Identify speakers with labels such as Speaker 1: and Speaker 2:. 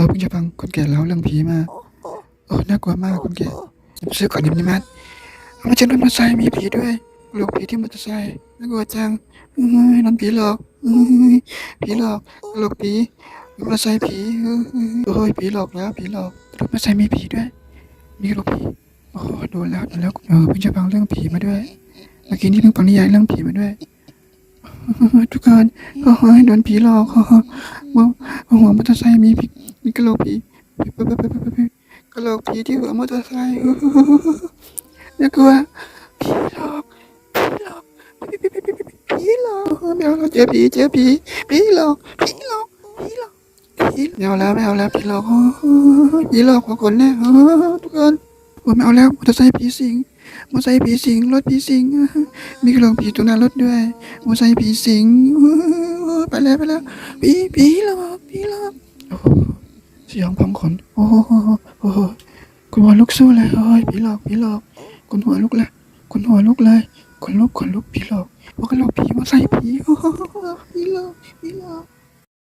Speaker 1: อเพิ่งจะฟังคนแก่เล่าเรื่องผีมาโอ้น่ากลัวมากคนแก่ซื้อก่อนดิมนิมัดมันจะรถมอเตอร์ไซค์มีผีด้วยหลอกผีที่มอเตอร์ไซค์น่ากลัวจังเอ้ยนั่นผีหลอกเอ้ยผีหลอกหลอกผีมอเตอร์ไซค์ผีเอ้ยโอ้ยผีหลอกแล้วผีหลอกรถมอเตอร์ไซค์มีผีด้วยมีหลอกผีโอ้โดนแล้วโดนแล้วเออเพิ่งจะฟังเรื่องผีมาด้วยเมื่อกี้นี่เพิ่งฟังนิยายเรื่องผีมาด้วยทุกคนโอ้ยโดนผีหลอก โอ้โหหัวมอเตอร์ไซค์มีผีมีกระโหลกผีกระโหลกผีที่หัวมอเตอร์ไซค์น่ากลัวผีหลอกผีหลอกผีหลอกไม่เอาเราเจอผีเจอผีผีหลอกผีหลอกผีหลอกผีไม่เอาแล้วไม่เอาแล้วผีหลอกโอ้ยผีหลอกหัวคนแน่ทุกคนโอ้ยไม่เอาแล้วมอเตอร์ไซค์ผีสิงมอไซค์ผีสิง รถผีสิง มีกระโหลกผีตรงหน้ารถด้วยมอไซค์ผีสิง ไปแล้วไปแล้วผีผีหลอกผีหลอกโอ้โหสยองพองขนโอ้โหโอ้โหคุณหัวลุกสู้เลยโอ้ยผีหลอกผีหลอกคุณหัวลุกเลยคุณหัวลุกเลยคนลุกคนลุกผีหลอกพวกกันหลอกผีมาใส่ผีผีหลอกผีหลอก